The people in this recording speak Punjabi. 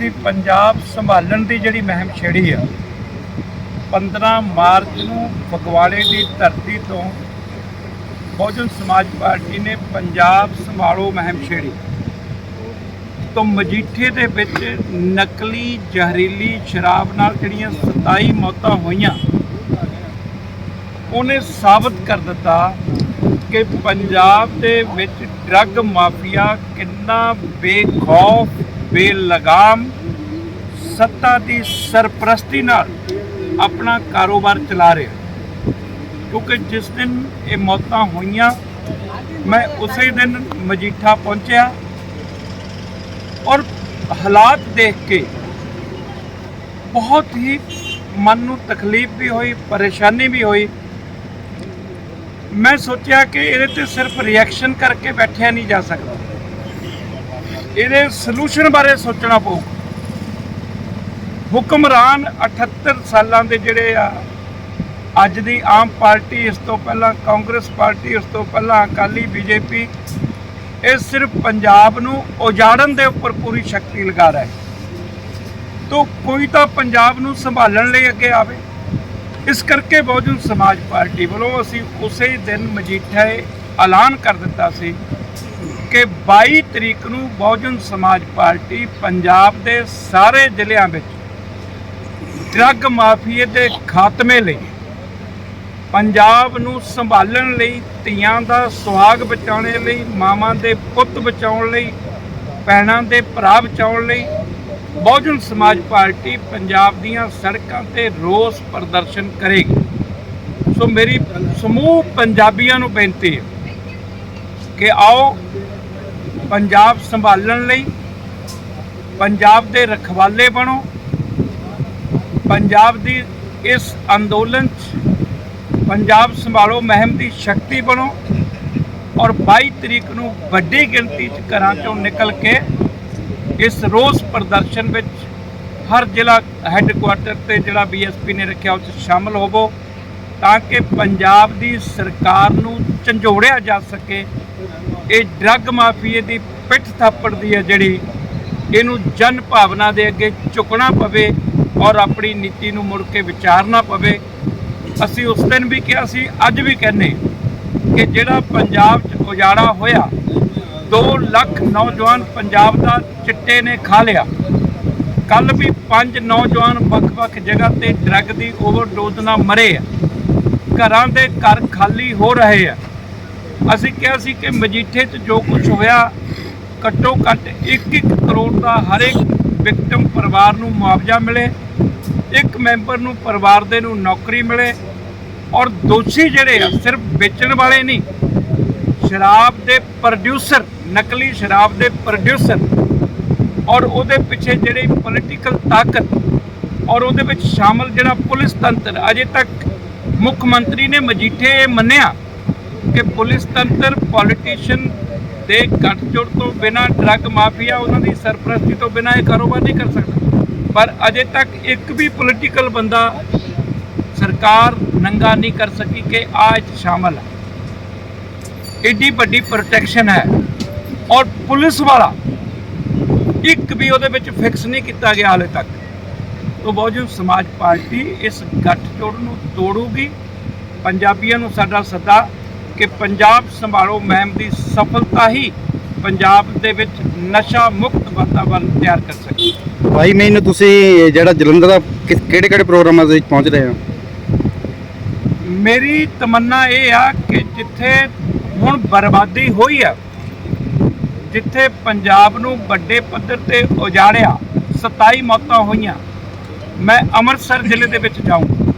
ਅਸੀਂ ਪੰਜਾਬ ਸੰਭਾਲਣ ਦੀ ਜਿਹੜੀ ਮੁਹਿੰਮ ਛੇੜੀ ਆ 15 ਮਾਰਚ ਨੂੰ ਫਗਵਾੜੇ ਦੀ ਧਰਤੀ ਤੋਂ ਬਹੁਜਨ ਸਮਾਜ ਪਾਰਟੀ ਨੇ ਪੰਜਾਬ ਸੰਭਾਲੋ ਮੁਹਿੰਮ ਛੇੜੀ। ਤੋਂ ਮਜੀਠੇ ਦੇ ਵਿੱਚ ਨਕਲੀ ਜ਼ਹਿਰੀਲੀ ਸ਼ਰਾਬ ਨਾਲ ਜਿਹੜੀਆਂ 27 ਮੌਤਾਂ ਹੋਈਆਂ, ਉਹਨੇ ਸਾਬਤ ਕਰ ਦਿੱਤਾ ਕਿ ਪੰਜਾਬ ਦੇ ਵਿੱਚ ਡਰੱਗ ਮਾਫੀਆ ਕਿੰਨਾ ਬੇਖੌਫ ਬੇਲਗਾਮ ਸੱਤਾ ਦੀ ਸਰਪ੍ਰਸਤੀ ਨਾਲ ਆਪਣਾ ਕਾਰੋਬਾਰ ਚਲਾ ਰਿਹਾ। ਕਿਉਂਕਿ ਜਿਸ ਦਿਨ ਇਹ ਮੌਤਾਂ ਹੋਈਆਂ, ਮੈਂ ਉਸੇ ਦਿਨ ਮਜੀਠਾ ਪਹੁੰਚਿਆ ਔਰ ਹਾਲਾਤ ਦੇਖ ਕੇ ਬਹੁਤ ਹੀ ਮਨ ਨੂੰ ਤਕਲੀਫ ਵੀ ਹੋਈ, ਪਰੇਸ਼ਾਨੀ ਵੀ ਹੋਈ। ਮੈਂ ਸੋਚਿਆ ਕਿ ਇਹਦੇ ਤੇ ਸਿਰਫ ਰਿਐਕਸ਼ਨ ਕਰਕੇ ਬੈਠਿਆ ਨਹੀਂ ਜਾ ਸਕਦਾ। ਇਹਦੇ ਸੋਲੂਸ਼ਨ ਬਾਰੇ ਸੋਚਣਾ ਪਊ। ਹੁਕਮਰਾਨ 78 ਸਾਲਾਂ ਦੇ ਜਿਹੜੇ ਆ, ਅੱਜ ਦੀ ਆਮ ਪਾਰਟੀ, ਇਸ ਤੋਂ ਪਹਿਲਾਂ ਕਾਂਗਰਸ ਪਾਰਟੀ ਉਸ ਤੋਂ ਪਹਿਲਾਂ ਅਕਾਲੀ ਬੀਜੇਪੀ, ਇਹ ਸਿਰਫ ਪੰਜਾਬ ਨੂੰ ਉਜਾੜਨ ਦੇ ਉੱਪਰ ਪੂਰੀ ਸ਼ਕਤੀ ਲਗਾ ਰਿਹਾ ਹੈ। ਤੋ ਕੋਈ ਤਾਂ ਪੰਜਾਬ ਨੂੰ ਸੰਭਾਲਣ ਲਈ ਅੱਗੇ ਆਵੇ। ਇਸ ਕਰਕੇ ਬਹੁਜਨ ਸਮਾਜ ਪਾਰਟੀ ਵੱਲੋਂ ਅਸੀਂ ਉਸੇ ਦਿਨ ਮਜੀਠੇ ਐਲਾਨ ਕਰ ਦਿੱਤਾ ਸੀ ਕਿ 22 ਤਰੀਕ ਨੂੰ ਬਹੁਜਨ ਸਮਾਜ ਪਾਰਟੀ ਪੰਜਾਬ ਦੇ ਸਾਰੇ ਜ਼ਿਲ੍ਹਿਆਂ ਵਿੱਚ ਡਰੱਗ ਮਾਫੀਏ ਦੇ ਖਾਤਮੇ ਲਈ ਪੰਜਾਬ ਨੂੰ ਸੰਭਾਲਣ ਲਈ, ਧੀਆਂ ਦਾ ਸੁਹਾਗ ਬਚਾਉਣ ਲਈ, ਮਾਵਾਂ ਦੇ ਪੁੱਤ ਬਚਾਉਣ ਲਈ, ਭੈਣਾਂ ਦੇ ਭਰਾ ਬਚਾਉਣ ਲਈ ਬਹੁਜਨ ਸਮਾਜ ਪਾਰਟੀ ਪੰਜਾਬ ਦੀਆਂ ਸੜਕਾਂ ਤੇ ਰੋਸ ਪ੍ਰਦਰਸ਼ਨ ਕਰੇਗੀ। ਸੋ ਮੇਰੀ ਸਮੂਹ ਪੰਜਾਬੀਆਂ ਨੂੰ ਬੇਨਤੀ ਹੈ ਕਿ ਆਓ ਪੰਜਾਬ ਸੰਭਾਲਣ ਲਈ, ਪੰਜਾਬ ਦੇ ਰਖਵਾਲੇ ਬਣੋ, ਪੰਜਾਬ ਦੀ ਇਸ ਅੰਦੋਲਨ 'ਚ ਪੰਜਾਬ ਸੰਭਾਲੋ, ਮਹਿਮ ਦੀ ਸ਼ਕਤੀ ਬਣੋ ਔਰ 22 ਤਰੀਕ ਨੂੰ ਵੱਡੀ ਗਿਣਤੀ 'ਚ ਘਰਾਂ 'ਚੋਂ ਨਿਕਲ ਕੇ ਇਸ ਰੋਸ ਪ੍ਰਦਰਸ਼ਨ ਵਿੱਚ ਹਰ ਜ਼ਿਲ੍ਹਾ ਹੈੱਡਕੁਆਟਰ ਤੇ ਜਿਹੜਾ ਬੀਐਸਪੀ ਨੇ ਰੱਖਿਆ ਉਸ 'ਚ ਸ਼ਾਮਲ ਹੋਵੋ ਤਾਂ ਕਿ ਪੰਜਾਬ ਦੀ ਸਰਕਾਰ ਨੂੰ ਝੰਜੋੜਿਆ ਜਾ ਸਕੇ ਇਹ ਡਰੱਗ ਮਾਫੀਏ ਦੀ ਪਿੱਠ ਥਾਪੜ ਦੀ ਹੈ ਜਿਹੜੀ ਇਹਨੂੰ ਜਨ ਭਾਵਨਾ ਦੇ ਅੱਗੇ ਝੁਕਣਾ ਪਵੇ ਔਰ ਆਪਣੀ ਨੀਤੀ ਨੂੰ ਮੁੜ ਕੇ ਵਿਚਾਰਨਾ ਪਵੇ। ਅਸੀਂ ਉਸ ਦਿਨ ਵੀ ਕਿਹਾ ਸੀ, ਅੱਜ ਵੀ ਕਹਿੰਨੇ ਕਿ ਜਿਹੜਾ ਪੰਜਾਬ 'ਚ ਉਜਾੜਾ ਹੋਇਆ 2 ਲੱਖ ਨੌਜਵਾਨ ਪੰਜਾਬ ਦਾ ਚਿੱਟੇ ਨੇ ਖਾ ਲਿਆ। ਕੱਲ ਵੀ ਪੰਜ ਨੌਜਵਾਨ ਵੱਖ-ਵੱਖ ਜਗ੍ਹਾ ਤੇ ਡਰੱਗ ਦੀ ਓਵਰਡੋਜ਼ ਨਾਲ ਮਰੇ ਆ। ਘਰਾਂ ਦੇ ਘਰ ਖਾਲੀ ਹੋ ਰਹੇ ਆ। ਅਸੀਂ ਕਿਹਾ ਸੀ ਕਿ ਮਜੀਠੇ 'ਚ ਜੋ ਕੁਝ ਹੋਇਆ, ਘੱਟੋ ਘੱਟ 1-1 ਕਰੋੜ ਦਾ ਹਰੇਕ ਵਿਕਟਮ ਪਰਿਵਾਰ ਨੂੰ ਮੁਆਵਜ਼ਾ ਮਿਲੇ, ਇੱਕ ਮੈਂਬਰ ਨੂੰ ਪਰਿਵਾਰ ਦੇ ਨੂੰ ਨੌਕਰੀ ਮਿਲੇ ਔਰ ਦੋਸ਼ੀ ਜਿਹੜੇ ਆ, ਸਿਰਫ ਵੇਚਣ ਵਾਲੇ ਨਹੀਂ, ਸ਼ਰਾਬ ਦੇ ਪ੍ਰੋਡਿਊਸਰ ਨਕਲੀ ਸ਼ਰਾਬ ਦੇ ਪ੍ਰੋਡਿਊਸਰ ਔਰ ਉਹਦੇ ਪਿੱਛੇ ਜਿਹੜੀ ਪੋਲੀਟੀਕਲ ਤਾਕਤ ਔਰ ਉਹਦੇ ਵਿੱਚ ਸ਼ਾਮਲ ਜਿਹੜਾ ਪੁਲਿਸ ਤੰਤਰ, ਅਜੇ ਤੱਕ ਮੁੱਖ ਮੰਤਰੀ ਨੇ ਮਜੀਠੇ ਇਹ ਮੰਨਿਆ ਕਿ ਪੁਲਿਸ ਤੰਤਰ ਪੋਲੀਟੀਸ਼ੀਅਨ ਦੇ ਗੱਠਜੋੜ ਤੋਂ ਬਿਨਾ ਡਰੱਗ ਮਾਫੀਆ ਉਹਨਾਂ ਦੀ ਸਰਪ੍ਰਸਤੀ ਤੋਂ ਬਿਨਾ ਇਹ ਕਾਰੋਬਾਰ ਨਹੀਂ ਕਰ ਸਕਦਾ। ਪਰ ਅਜੇ ਤੱਕ ਇੱਕ ਵੀ ਪੋਲੀਟੀਕਲ ਬੰਦਾ ਸਰਕਾਰ ਨੰਗਾ ਨਹੀਂ ਕਰ ਸਕੀ ਕਿ ਆ ਇਹ ਸ਼ਾਮਲ ਹੈ ਏਡੀ ਵੱਡੀ ਪ੍ਰੋਟੈਕਸ਼ਨ ਹੈ। ਔਰ ਪੁਲਿਸ ਵਾਲਾ ਇੱਕ ਵੀ ਉਹਦੇ ਵਿੱਚ ਫਿਕਸ ਨਹੀਂ ਕੀਤਾ ਗਿਆ ਹਾਲੇ ਤੱਕ। ਤੋਂ ਬਹੁਜਨ ਸਮਾਜ ਪਾਰਟੀ ਇਸ ਗੱਠਜੋੜ ਨੂੰ ਤੋੜੂਗੀ। ਪੰਜਾਬੀਆਂ ਨੂੰ ਸਾਡਾ ਸੱਦਾ ਕਿ ਪੰਜਾਬ ਸੰਭਾਲੋ ਮੁਹਿੰਮ ਦੀ ਸਫਲਤਾ ਹੀ ਪੰਜਾਬ ਦੇ ਵਿੱਚ ਨਸ਼ਾ ਮੁਕਤ ਵਾਤਾਵਰਣ ਤਿਆਰ ਕਰ ਸਕੇ। ਭਾਈ ਮੈਨੂੰ ਤੁਸੀਂ ਜਿਹੜਾ ਜਲੰਧਰ ਦਾ ਕਿਹੜੇ ਕਿਹੜੇ ਪ੍ਰੋਗਰਾਮਾਂ ਦੇ ਵਿੱਚ ਪਹੁੰਚ ਰਹੇ ਹੋ? ਮੇਰੀ ਤਮੰਨਾ ਇਹ ਆ ਕਿ ਜਿੱਥੇ ਹੁਣ ਬਰਬਾਦੀ ਹੋਈ ਆ ਜਿੱਥੇ ਪੰਜਾਬ ਨੂੰ ਵੱਡੇ ਪੱਧਰ ਤੇ ਉਜਾੜਿਆ 27 ਮੌਤਾਂ ਹੋਈਆਂ ਮੈਂ ਅੰਮ੍ਰਿਤਸਰ ਜ਼ਿਲ੍ਹੇ ਦੇ ਵਿੱਚ ਜਾਊਂ